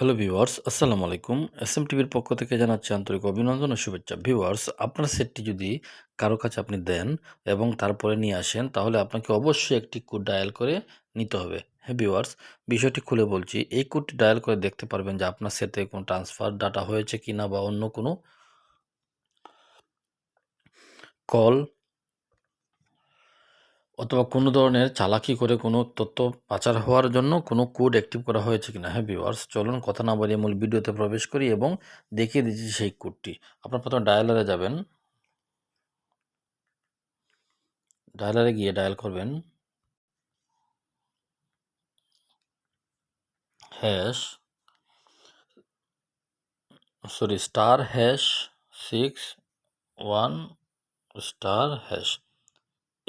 Hello viewers আসসালামু আলাইকুম S M টিভির পক্ষ থেকে জানাচ্ছি আন্তরিক অভিনন্দন ও শুভেচ্ছা। ভিউয়ার্স আপনার সেটটি যদি কারও কাছে আপনি দেন এবং তারপরে নিয়ে আসেন, তাহলে আপনাকে অবশ্যই একটি কোড ডায়াল করে নিতে হবে। হ্যাঁ ভিউয়ার্স বিষয়টি খুলে বলছি। এই কোডটি ডায়াল করে দেখতে পারবেন যে আপনার সেটে কোনো ট্রান্সফার ডাটা হয়েছে কিনা বা অন্য কোনো কল অথবা কোনো ধরনের চালাকি করে কোনো তথ্য পাচার হওয়ার জন্য কোনো কোড অ্যাক্টিভ করা হয়েছে কিনা? হ্যাঁ ভিউয়ার্স চলুন কথা না বাড়িয়ে মূল ভিডিওতে প্রবেশ করি এবং দেখিয়ে দিচ্ছি সেই কোডটি। আপনার প্রথমে ডায়ালারে যাবেন। ডায়ালারে গিয়ে ডায়াল করবেন। Hash sorry star hash six one star hash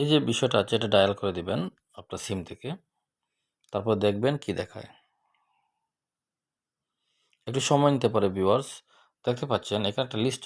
এই যে বিষয়টা আছে, এটা ডায়াল করে দিবেন আপনার সিম থেকে। তারপর দেখবেন কি দেখায়। একটু সময় নিতে পারে ভিউয়ার্স দেখতে পাচ্ছেন, এখানে একটা লিস্ট